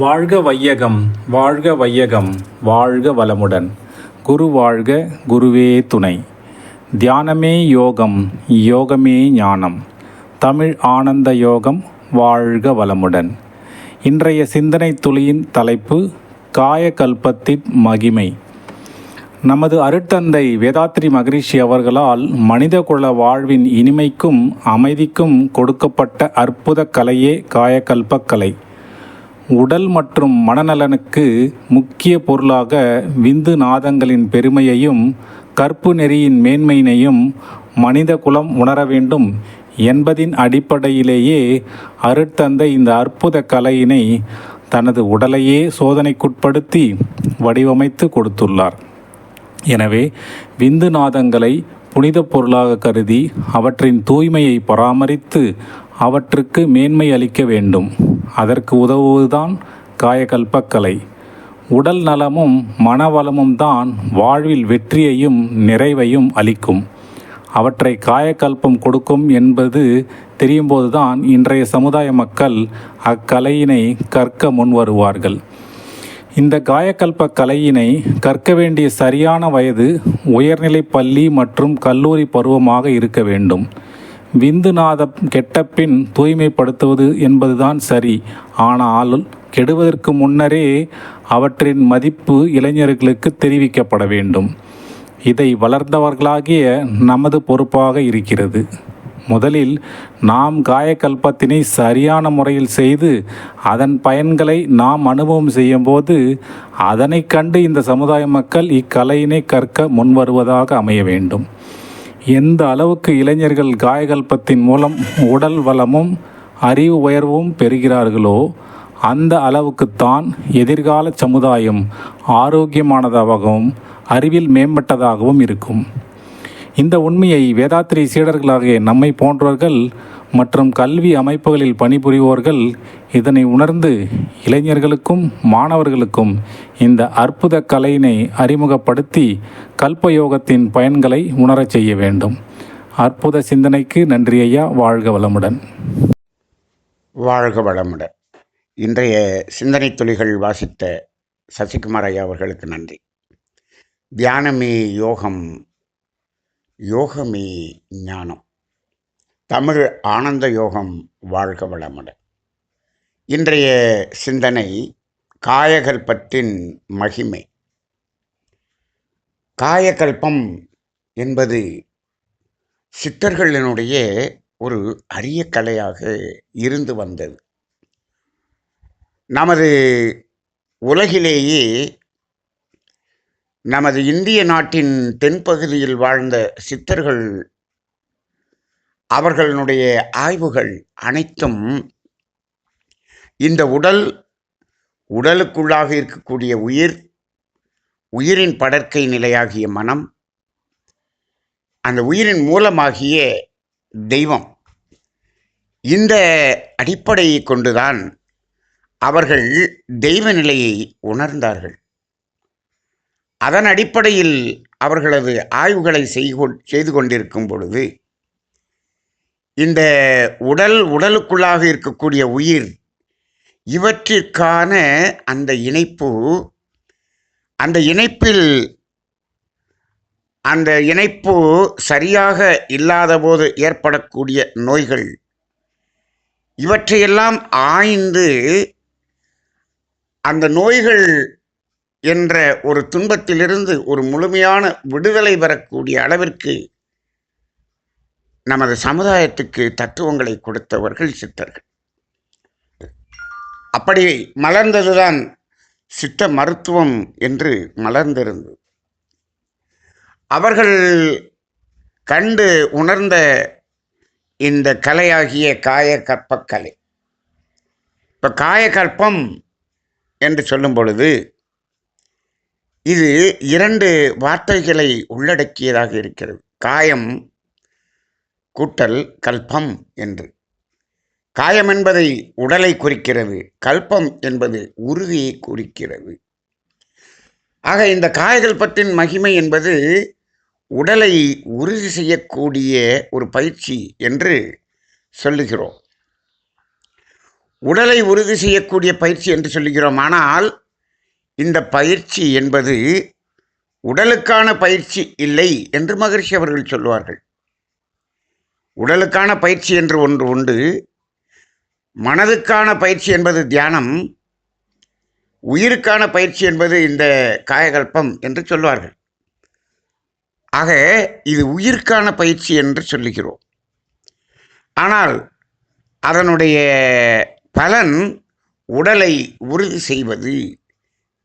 வாழ்க வையகம் வாழ்க வையகம் வாழ்க வளமுடன். குரு வாழ்க குருவே துணை. தியானமே யோகம் யோகமே ஞானம். தமிழ் ஆனந்த யோகம் வாழ்க வளமுடன். இன்றைய சிந்தனை துளியின் தலைப்பு காயகல்பத்தின் மகிமை. நமது அருட்தந்தை வேதாத்ரி மகரிஷி அவர்களால் மனிதகுல வாழ்வின் இனிமைக்கும் அமைதிக்கும் கொடுக்கப்பட்ட அற்புத கலையே காயகல்பக்கலை உடல் மற்றும் மனநலனுக்கு முக்கிய பொருளாக விந்து நாதங்களின் பெருமையையும் கற்பு நெறியின் மேன்மையினையும் மனித குலம் உணர வேண்டும் என்பதின் அடிப்படையிலேயே அருட்தந்தை இந்த அற்புத கலையினை தனது உடலையே சோதனைக்குட்படுத்தி வடிவமைத்து கொடுத்துள்ளார். எனவே விந்து நாதங்களை புனித பொருளாக கருதி அவற்றின் தூய்மையை பராமரித்து அவற்றுக்கு மேன்மை அளிக்க வேண்டும். அதற்கு உதவுவதுதான் காயகல்பக்கலை. உடல் நலமும் மனவளமும் தான் வாழ்வில் வெற்றியையும் நிறைவையும் அளிக்கும். அவற்றை காயக்கல்பம் கொடுக்கும் என்பது தெரியும்போதுதான் இன்றைய சமுதாய மக்கள் அக்கலையினை கற்க முன்வருவார்கள் இந்த காயக்கல்ப கலையினை கற்க வேண்டிய சரியான வயது உயர்நிலை பள்ளி மற்றும் கல்லூரி பருவமாக இருக்க வேண்டும். விந்துநாதம் கெட்டப்பின் தூய்மைப்படுத்துவது என்பதுதான் சரி. ஆனால் கெடுவதற்கு முன்னரே அவற்றின் மதிப்பு இளைஞர்களுக்கு தெரிவிக்கப்பட வேண்டும். இதை வளர்ந்தவர்களாகிய நமது பொறுப்பாக இருக்கிறது. முதலில் நாம் காயக்கல்பத்தினை சரியான முறையில் செய்து அதன் பயன்களை நாம் அனுபவம் செய்யும்போது அதனைக் கண்டு இந்த சமுதாய மக்கள் இக்கலையினை கற்க முன்வருவதாக அமைய வேண்டும். எந்த அளவுக்கு இளைஞர்கள் காயகல்பத்தின் மூலம் உடல் வளமும் அறிவு உயர்வும் பெறுகிறார்களோ அந்த அளவுக்குத்தான் எதிர்கால சமுதாயம் ஆரோக்கியமானதாகவும் அறிவில் மேம்பட்டதாகவும் இருக்கும். இந்த உண்மையை வேதாத்திரி சீடர்களாகிய நம்மை போன்றவர்கள் மற்றும் கல்வி அமைப்புகளில் பணிபுரிவோர்கள் இதனை உணர்ந்து இளைஞர்களுக்கும் மாணவர்களுக்கும் இந்த அற்புத கலையினை அறிமுகப்படுத்தி கல்பயோகத்தின் பயன்களை உணரச் செய்ய வேண்டும். அற்புத சிந்தனைக்கு நன்றி ஐயா. வாழ்க வளமுடன். வாழ்க வளமுடன். இன்றைய சிந்தனை துளிகள் வாசித்த சசிகுமார் ஐயா அவர்களுக்கு நன்றி. தியானமே யோகம் யோகமே ஞானம். தமிழ் ஆனந்த யோகம் வாழ்க வளமுடன். இன்றைய சிந்தனை காயகல்பத்தின் மகிமை. காயகல்பம் என்பது சித்தர்களினுடைய ஒரு அரிய கலையாக இருந்து வந்தது. நமது உலகிலேயே நமது இந்திய நாட்டின் தென்பகுதியில் வாழ்ந்த சித்தர்கள் அவர்களுடைய ஆய்வுகள் அனைத்தும் இந்த உடல் உடலுக்குள்ளாக இருக்கக்கூடிய உயிர் உயிரின் படற்கை நிலையாகிய மனம் அந்த உயிரின் மூலமாகிய தெய்வம் இந்த அடிப்படையை கொண்டுதான் அவர்கள் தெய்வ நிலையை உணர்ந்தார்கள். அதன் அடிப்படையில் அவர்களது ஆய்வுகளை செய்து கொண்டிருக்கும் பொழுது இந்த உடல் உடலுக்குள்ளாக இருக்கக்கூடிய உயிர் இவற்றிற்கான அந்த இணைப்பு அந்த இணைப்பில் அந்த இணைப்பு சரியாக இல்லாதபோது ஏற்படக்கூடிய நோய்கள் இவற்றையெல்லாம் ஆய்ந்து அந்த நோய்கள் என்ற ஒரு துன்பத்திலிருந்து ஒரு முழுமையான விடுதலை பெறக்கூடிய அளவிற்கு நமது சமுதாயத்துக்கு தத்துவங்களை கொடுத்தவர்கள் சித்தர்கள். அப்படி மலர்ந்ததுதான் சித்த மருத்துவம் என்று மலர்ந்திருந்தது. அவர்கள் கண்டு உணர்ந்த இந்த கலையாகிய காயக்கற்பக்கலை இப்போ காயகல்பம் என்று சொல்லும் பொழுது இது இரண்டு வார்த்தைகளை உள்ளடக்கியதாக இருக்கிறது. காயம் கூட்டல் கல்பம் என்று. காயம் என்பதை உடலை குறிக்கிறது கல்பம் என்பது உறுதியை குறிக்கிறது. ஆக இந்த காயகல்பத்தின் மகிமை என்பது உடலை உறுதி செய்யக்கூடிய ஒரு பயிற்சி என்று சொல்லுகிறோம். உடலை உறுதி செய்யக்கூடிய பயிற்சி என்று சொல்லுகிறோம். ஆனால் இந்த பயிற்சி என்பது உடலுக்கான பயிற்சி இல்லை என்று மகரிஷி அவர்கள் சொல்லுவார்கள் உடலுக்கான பயிற்சி என்று ஒன்று உண்டு. மனதுக்கான பயிற்சி என்பது தியானம் உயிருக்கான பயிற்சி என்பது இந்த காயகல்பம் என்று சொல்வார்கள். ஆக இது உயிருக்கான பயிற்சி என்று சொல்லுகிறோம். ஆனால் அதனுடைய பலன் உடலை உறுதி செய்வது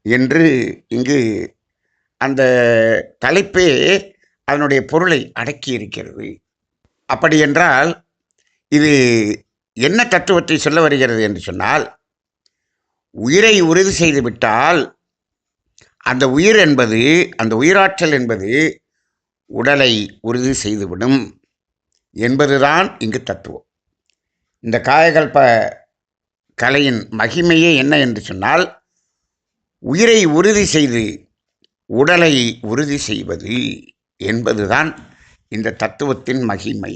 என்று இங்கு அந்த தலைப்பே அதனுடைய பொருளை அடக்கி இருக்கிறது அப்படி என்றால் இது என்ன தத்துவத்தை சொல்ல வருகிறது என்று சொன்னால் உயிரை உறுதி செய்துவிட்டால் அந்த உயிர் என்பது அந்த உயிராற்றல் என்பது உடலை உறுதி செய்துவிடும் என்பதுதான் இங்கு தத்துவம். இந்த காயகல்ப கலையின் மகிமையே என்ன என்று சொன்னால் உயிரை உறுதி செய்து உடலை உறுதி செய்வது என்பதுதான் இந்த தத்துவத்தின் மகிமை.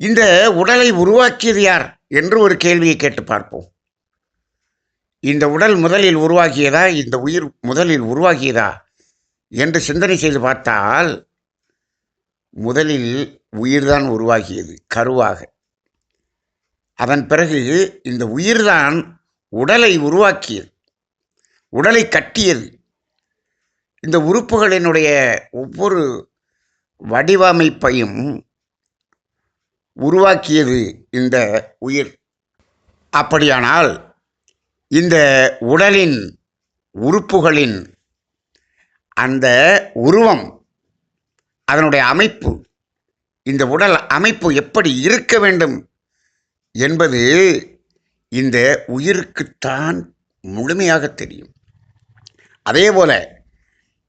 இந்த உடலை உருவாக்கியது யார் என்று ஒரு கேள்வியை கேட்டு பார்ப்போம். இந்த உடல் முதலில் உருவாகியதா இந்த உயிர் முதலில் உருவாகியதா என்று சிந்தனை செய்து பார்த்தால் முதலில் உயிர்தான் உருவாகியது கருவாக. அதன் பிறகு இந்த உயிர்தான் உடலை உருவாக்கியது உடலை கட்டியது. இந்த உறுப்புகளினுடைய ஒவ்வொரு வடிவமைப்பையும் உருவாக்கியது இந்த உயிர். அப்படியானால் இந்த உடலின் உறுப்புகளின் அந்த உருவம் அதனுடைய அமைப்பு இந்த உடல் அமைப்பு எப்படி இருக்க வேண்டும் என்பது இந்த உயிருக்குத்தான் முழுமையாக தெரியும். அதே போல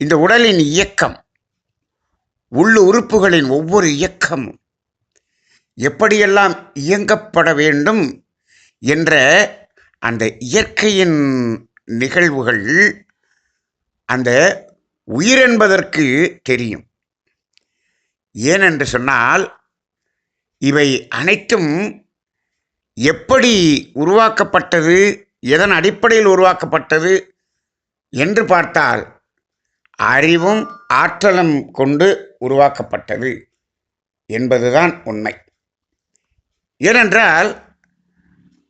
இந்த உடலின் இயக்கம் உள்ள உறுப்புகளின் ஒவ்வொரு இயக்கமும் எப்படியெல்லாம் இயங்கப்பட வேண்டும் என்ற அந்த இயற்கையின் நிகழ்வுகள் அந்த உயிர் என்பதற்கு தெரியும். ஏனென்று சொன்னால் இவை அனைத்தும் எப்படி உருவாக்கப்பட்டது எதன் அடிப்படையில் உருவாக்கப்பட்டது என்று பார்த்தால் அறிவும் ஆற்றலும் கொண்டு உருவாக்கப்பட்டது என்பதுதான் உண்மை. ஏனென்றால்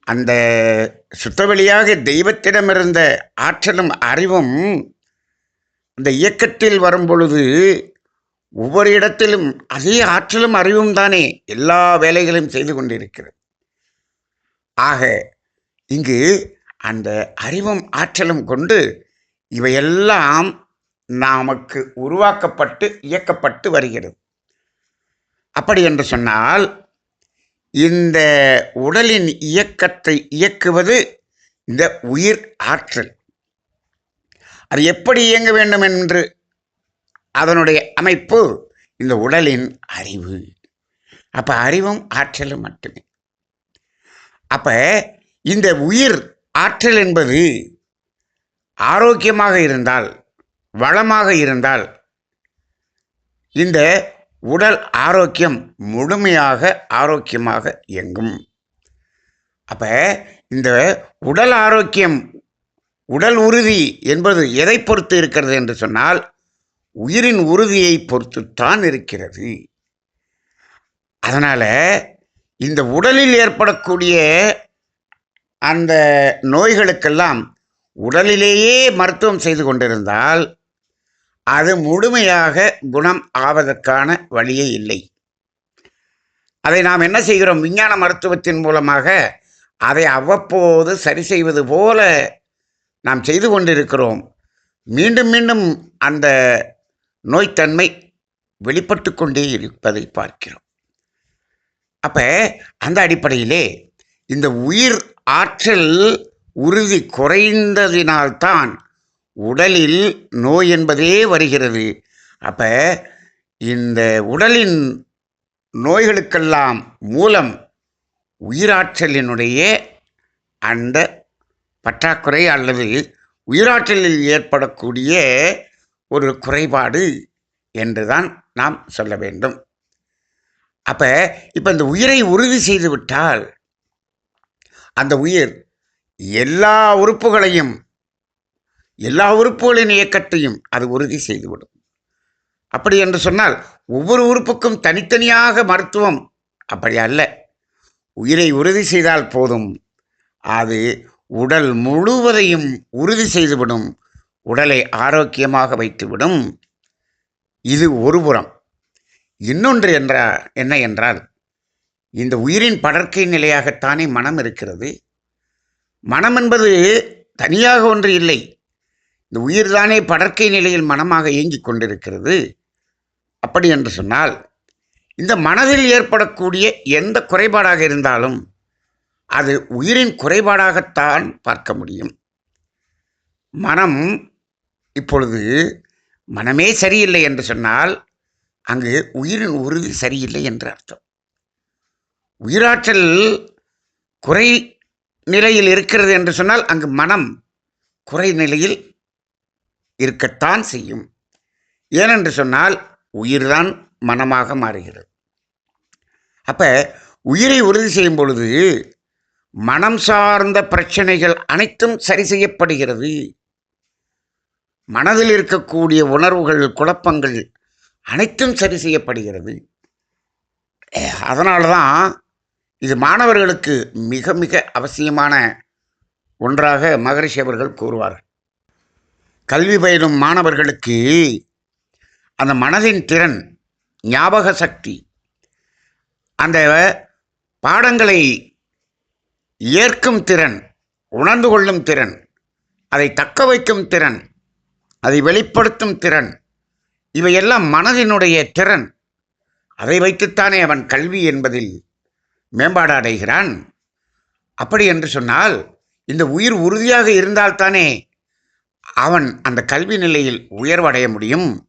அந்த சுத்தவெளியாக தெய்வத்திடமிருந்த ஆற்றலும் அறிவும் அந்த இயக்கத்தில் வரும் பொழுது ஒவ்வொரு இடத்திலும் அதே ஆற்றலும் அறிவும் தானே எல்லா வேலைகளையும் செய்து கொண்டிருக்கிறது. ஆக இங்கு அந்த அறிவும் ஆற்றலும் கொண்டு இவையெல்லாம் நமக்கு உருவாக்கப்பட்டு இயக்கப்பட்டு வருகிறது. அப்படி என்று சொன்னால் இந்த உடலின் இயக்கத்தை இயக்குவது இந்த உயிர் ஆற்றல். அது எப்படி இயங்க வேண்டும் என்று அதனுடைய அமைப்பு இந்த உடலின் அறிவு. அப்போ அறிவும் ஆற்றலும் மட்டுமே. அப்போ இந்த உயிர் ஆற்றல் என்பது ஆரோக்கியமாக இருந்தால் வளமாக இருந்தால் இந்த உடல் ஆரோக்கியம் முழுமையாக ஆரோக்கியமாக இயங்கும். அப்போ இந்த உடல் ஆரோக்கியம் உடல் உறுதி என்பது எதை பொறுத்து இருக்கிறது என்று சொன்னால் உயிரின் உறுதியை பொறுத்துத்தான் இருக்கிறது. அதனால் இந்த உடலில் ஏற்படக்கூடிய அந்த நோய்களுக்கெல்லாம் உடலிலேயே மருத்துவம் செய்து கொண்டிருந்தால் அது முழுமையாக குணம் ஆவதற்கான வழியே இல்லை. அதை நாம் என்ன செய்கிறோம்? விஞ்ஞான மருத்துவத்தின் மூலமாக அதை அவ்வப்போது சரி செய்வது போல நாம் செய்து கொண்டிருக்கிறோம். மீண்டும் மீண்டும் அந்த நோய்த்தன்மை வெளிப்பட்டு கொண்டே இருப்பதை பார்க்கிறோம். அப்போ அந்த அடிப்படையிலே இந்த உயிர் ஆற்றல் உறுதி குறைந்ததினால்தான் உடலில் நோய் என்பதே வருகிறது. அப்போ இந்த உடலின் நோய்களுக்கெல்லாம் மூலம் உயிராற்றலினுடைய அந்த பற்றாக்குறை அல்லது உயிராற்றலில் ஏற்படக்கூடிய ஒரு குறைபாடு என்றுதான் நாம் சொல்ல வேண்டும். அப்போ இப்போ இந்த உயிரை உறுதி செய்துவிட்டால் அந்த உயிர் எல்லா உறுப்புகளையும் எல்லா உறுப்புகளின் இயக்கத்தையும் அது உறுதி செய்துவிடும். அப்படி என்று சொன்னால் ஒவ்வொரு உறுப்புக்கும் தனித்தனியாக மருத்துவம் அப்படி அல்ல. உயிரை உறுதி செய்தால் போதும். அது உடல் முழுவதையும் உறுதி செய்துவிடும். உடலை ஆரோக்கியமாக வைத்துவிடும். இது ஒரு புறம். இன்னொன்று என்றால் என்ன என்றால் இந்த உயிரின் படற்கை நிலையாகத்தானே மனம் இருக்கிறது. மனம் என்பது தனியாக ஒன்று இல்லை. இந்த உயிர்தானே படற்கை நிலையில் மனமாக இயங்கிக் கொண்டிருக்கிறது? அப்படி என்று சொன்னால் இந்த மனதில் ஏற்படக்கூடிய எந்த குறைபாடாக இருந்தாலும் அது உயிரின் குறைபாடாகத்தான் பார்க்க முடியும். மனம் இப்பொழுது மனமே சரியில்லை என்று சொன்னால் அங்கு உயிரின் உறுதி சரியில்லை என்று அர்த்தம். உயிராற்றல் குறை நிலையில் இருக்கிறது என்று சொன்னால் அங்கு மனம் குறை நிலையில் இருக்கத்தான் செய்யும். ஏனென்று சொன்னால் உயிர்தான் மனமாக மாறுகிறது. அப்போ உயிரை உறுதி செய்யும் பொழுது மனம் சார்ந்த பிரச்சனைகள் அனைத்தும் சரி செய்யப்படுகிறது. மனதில் இருக்கக்கூடிய உணர்வுகள் குழப்பங்கள் அனைத்தும் சரி செய்யப்படுகிறது. அதனால தான் இது மாணவர்களுக்கு மிக மிக அவசியமான ஒன்றாக மகரிஷி அவர்கள் கூறுவார்கள். கல்வி பயிலும் மாணவர்களுக்கு அந்த மனதின் திறன் ஞாபக சக்தி அந்த பாடங்களை ஏற்கும் திறன் உணர்ந்து கொள்ளும் திறன் அதை தக்க வைக்கும் திறன் அதை வெளிப்படுத்தும் திறன் இவையெல்லாம் மனதினுடைய திறன். அதை வைத்துத்தானே அவன் கல்வி என்பதில் மேம்பாடு அடைகிறான். அப்படி என்று சொன்னால் இந்த உயிர் உறுதியாக இருந்தால்தானே அவன் அந்த கல்வி நிலையில் உயர்வடைய முடியும்.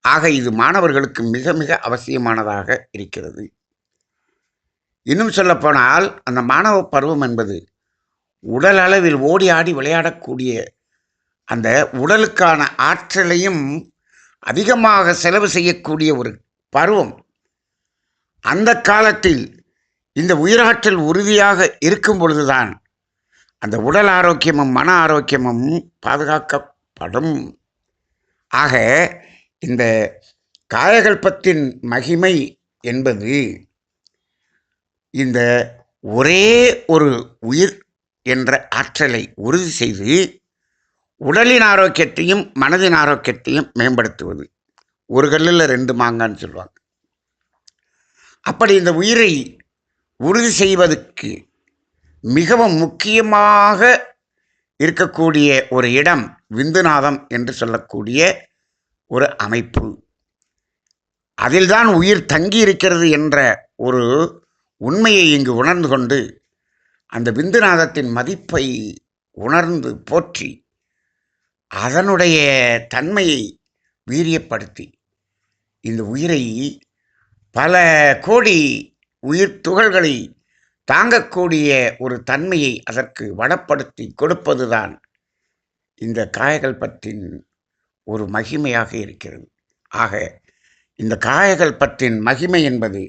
ஆக இது மாணவர்களுக்கு மிக மிக அவசியமானதாக இருக்கிறது. இன்னும் சொல்லப்போனால் அந்த மாணவ பருவம் என்பது உடல் அளவில் ஓடி ஆடி விளையாடக்கூடிய அந்த உடலுக்கான ஆற்றலையும் அதிகமாக செலவு செய்யக்கூடிய ஒரு பருவம். அந்த காலத்தில் இந்த உயிராற்றல் உறுதியாக இருக்கும் பொழுதுதான் அந்த உடல் ஆரோக்கியமும் மன ஆரோக்கியமும் பாதுகாக்கப்படும். ஆக இந்த காயகல்பத்தின் மகிமை என்பது இந்த ஒரே ஒரு உயிர் என்ற ஆற்றலை உறுதி செய்து உடலின் ஆரோக்கியத்தையும் மனதின் ஆரோக்கியத்தையும் மேம்படுத்துவது. ஒரு கல்லில் ரெண்டு மாங்கான்னு சொல்லுவாங்க. அப்படி இந்த உயிரை உறுதி செய்வதற்கு மிகவும் முக்கியமாக இருக்கக்கூடிய ஒரு இடம் விந்துநாதம் என்று சொல்லக்கூடிய ஒரு அமைப்பு. அதில்தான் உயிர் தங்கி இருக்கிறது என்ற ஒரு உண்மையை இங்கு உணர்ந்து கொண்டு அந்த விந்துநாதத்தின் மதிப்பை உணர்ந்து போற்றி அதனுடைய தன்மையை வீரியப்படுத்தி இந்த உயிரை பல கோடி உயிர் துகள்களை தாங்கக்கூடிய ஒரு தன்மையை அதற்கு வளப்படுத்தி கொடுப்பதுதான் இந்த காயகல்பத்தின் ஒரு மகிமையாக இருக்கிறது. ஆக இந்த காயகல்பத்தின் மகிமை என்பது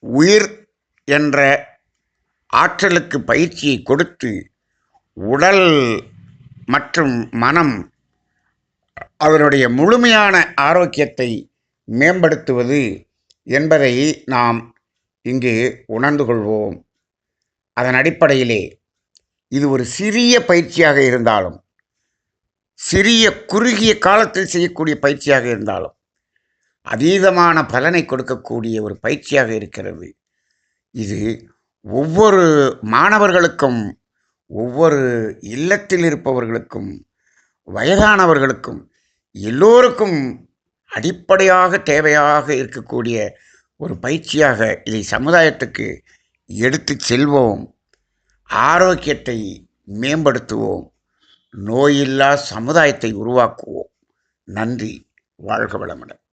உயிர் என்ற ஆற்றலுக்கு பயிற்சியை கொடுத்து உடல் மற்றும் மனம் அதனுடைய முழுமையான ஆரோக்கியத்தை மேம்படுத்துவது என்பதை நாம் இங்கு உணர்ந்து கொள்வோம். அதன் அடிப்படையிலே இது ஒரு சிறிய பயிற்சியாக இருந்தாலும் சிறிய குறுகிய காலத்தில் செய்யக்கூடிய பயிற்சியாக இருந்தாலும் அதீதமான பலனை கொடுக்கக்கூடிய ஒரு பயிற்சியாக இருக்கிறது. இது ஒவ்வொரு மாணவர்களுக்கும் ஒவ்வொரு இல்லத்தில் இருப்பவர்களுக்கும் வயதானவர்களுக்கும் எல்லோருக்கும் அடிப்படையாக தேவையாக இருக்கக்கூடிய ஒரு பயிற்சியாக இதை சமுதாயத்துக்கு எடுத்து செல்வோம். ஆரோக்கியத்தை மேம்படுத்துவோம். நோயில்லா சமுதாயத்தை உருவாக்குவோம். நன்றி. வாழ்க வளமுடன்.